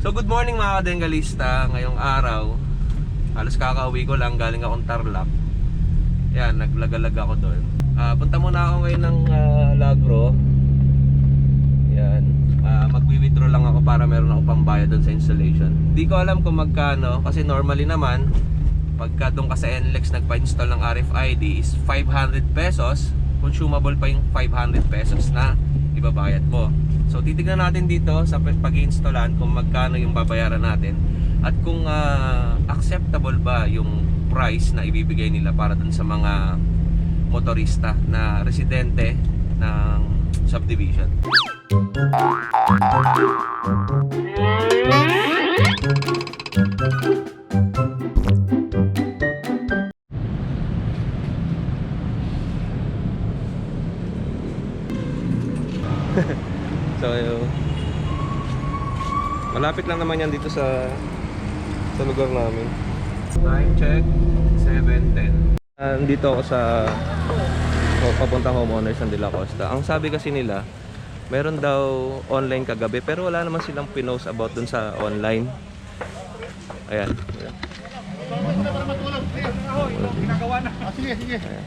So good morning mga kadengalista. Ngayong araw Halos kakauwi ko lang Galing akong Tarlac. Yan, naglagalag ako doon. Ah, Punta muna ako ngayon ng ah, Lagro. Yan. Ah, Magwi-withdraw lang ako para meron ako pambayad doon sa installation. Di ko alam kung magkano Kasi normally naman Pagka doon ka sa NLEX nagpa-install ng RFID is 500 pesos Consumable pa yung 500 pesos na ibabayad mo So titignan natin dito sa pag-installan kung magkano yung babayaran natin at kung ah, acceptable ba yung price na ibibigay nila para dun sa mga motorista na residente ng subdivision. So, malapit lang naman yan dito sa sa lugar namin. Time check, 7.10. Uh, dito ako sa oh, papuntang homeowners ng De La Costa. Ang sabi kasi nila, meron daw online kagabi pero wala naman silang pinost about dun sa online. Ayan. Ayan. Ginagawa na. Ah, sige, sige. Ayan.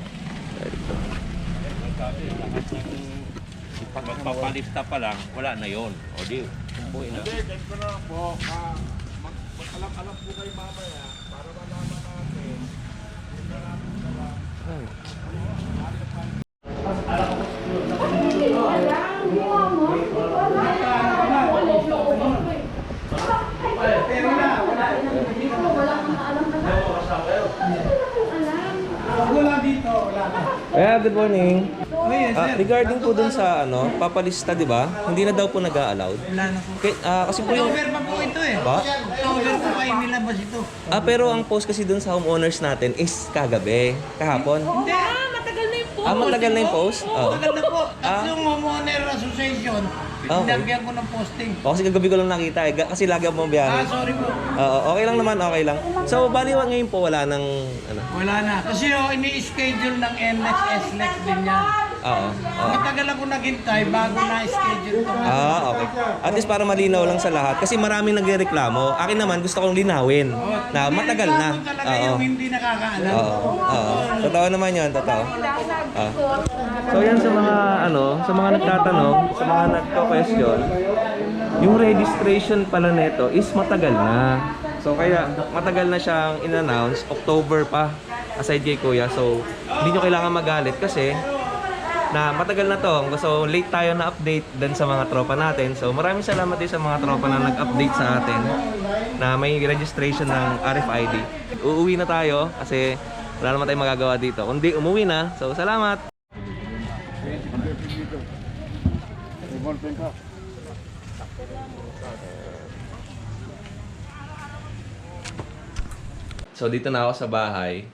Dito. Pag magpapalista pa lang, wala na yon. O di, umuwi na. Hindi, ganito na lang po. Mag, mag-alam-alam po kayo mamaya para malaman natin. Ay. Wala dito, wala na. Yeah, good morning. Oh, yes, Ah, regarding po dun sa ano, papalista, di ba? Hindi na daw po nag-a-allowed. Wala na po. Kay, ah, kasi po yung... October pa po ito eh. Ba? October po nilabas ito. Ah, pero ang post kasi dun sa homeowners natin is kagabi, kahapon. Hindi. Ah, matagal na yung post? Oo. Matagal na po. At Ah. yung homeowner association, Okay. Pinagyan ko ng posting. O, kasi kagabi ko lang nakita eh, ga- kasi lagi ako Ah, sorry po. Oo, okay lang naman, okay lang. So, bali ngayon po wala nang, ano, Wala na. Kasi oh, ini-schedule ng NLEX, SLEX din yan. Oo, oo. Matagal ako naghintay bago na-schedule ito. Ah, okay. At least para malinaw lang sa lahat. Kasi maraming nagrereklamo. Akin naman, gusto kong linawin. Na matagal na. Talaga Oo. yung hindi nakakaalam. Oo. Oo. Totoo naman yun, totoo. Ah. So yan sa mga ano, sa mga nagtatanong, sa mga nagko-question, yung registration pala nito is matagal na. So kaya matagal na siyang in-announce, October pa, aside kay Kuya. So hindi nyo kailangan magalit kasi na matagal na to. So late tayo na update din sa mga tropa natin. So maraming salamat din sa mga tropa na nag-update sa atin na may registration ng RFID. Uuwi na tayo kasi wala naman tayong magagawa dito. Kundi umuwi na. So salamat! So dito na ako sa bahay.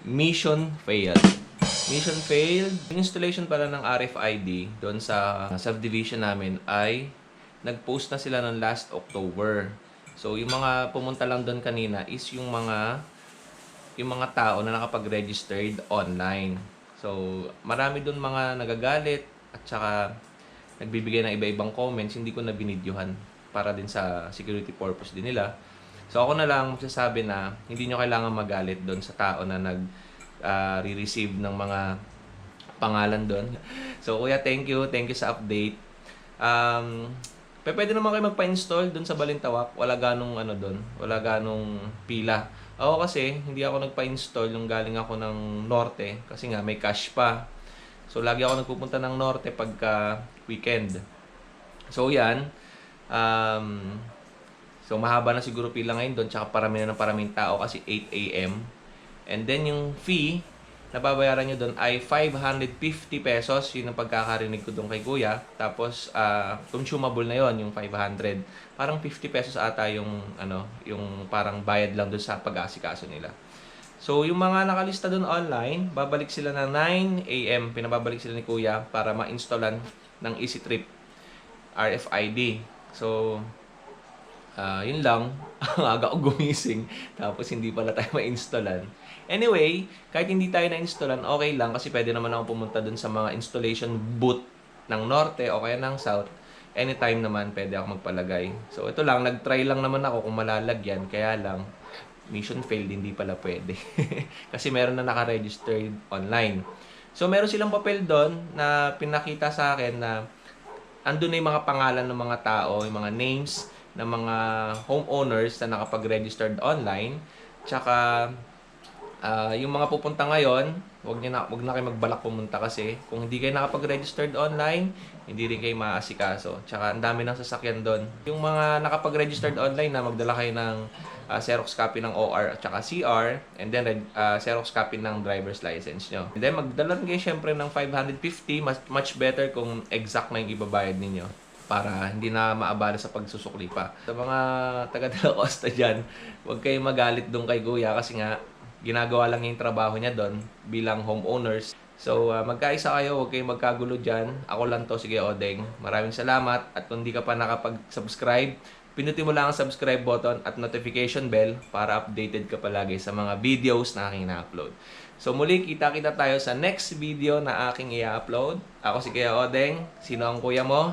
Mission failed. Mission failed. Installation pala ng RFID doon sa subdivision namin ay nag-post na sila ng last October. So yung mga pumunta lang doon kanina is yung mga yung mga tao na nakapag-registered online. So marami doon mga nagagalit at saka nagbibigay ng iba-ibang comments, hindi ko na binidyohan para din sa security purpose din nila. So ako na lang magsasabi na hindi nyo kailangan magalit doon sa tao na nag ah, re-receive ng mga pangalan doon. So kuya, thank you. Thank you sa update. Um, pwede naman kayo magpa-install doon sa Balintawak. Wala ganong ano doon. Wala ganong pila. Ako kasi, hindi ako nagpa-install yung galing ako ng Norte kasi nga may cash pa. So lagi ako nagpupunta ng Norte pagka weekend. So yan. Um, So mahaba na siguro pila ngayon doon tsaka parami na ng paraming tao kasi 8 a.m. And then yung fee na babayaran nyo doon ay 550 pesos. Yun ang pagkakarinig ko doon kay kuya. Tapos ah, consumable na yon yung 500. Parang 50 pesos ata yung ano, yung parang bayad lang doon sa pag-aasikaso nila. So, yung mga nakalista doon online, babalik sila ng 9 a.m. Pinababalik sila ni Kuya para ma-installan ng Easy Trip RFID. So, Ah, yun lang. Ang aga ko gumising. Tapos hindi pala tayo ma-installan. Anyway, kahit hindi tayo na-installan, okay lang kasi pwede naman ako pumunta dun sa mga installation booth ng Norte o kaya ng South. anytime naman pwede ako magpalagay. So ito lang, nag-try lang naman ako kung malalagyan, kaya lang mission failed, hindi pala pwede. Kasi meron na naka-registered online. So meron silang papel doon na pinakita sa akin na andun na yung mga pangalan ng mga tao, yung mga names ng mga homeowners na nakapag-registered online. Tsaka Ah, yung mga pupunta ngayon, wag na wag na kayo magbalak pumunta kasi kung hindi kayo nakapag-registered online, hindi rin kayo maasikaso. Tsaka ang dami ng sasakyan doon. Yung mga nakapag-registered online na magdala kayo ng ah, Xerox copy ng OR at saka CR and then ah, Xerox copy ng driver's license nyo. And then magdala rin kayo syempre ng 550, much, much better kung exact na yung ibabayad ninyo para hindi na maabala sa pagsusukli pa. Sa mga taga de la Costa dyan, huwag kayong magalit doon kay Kuya kasi nga ginagawa lang yung trabaho niya doon bilang homeowners. So, uh, magkaisa kayo, huwag kayong magkagulo dyan. Ako lang to, sige Odeng. Maraming salamat. At kung di ka pa nakapag-subscribe, pinutin mo lang ang subscribe button at notification bell para updated ka palagi sa mga videos na aking na-upload. So muli, kita-kita tayo sa next video na aking i-upload. Ako si Kuya Odeng. Sino ang kuya mo?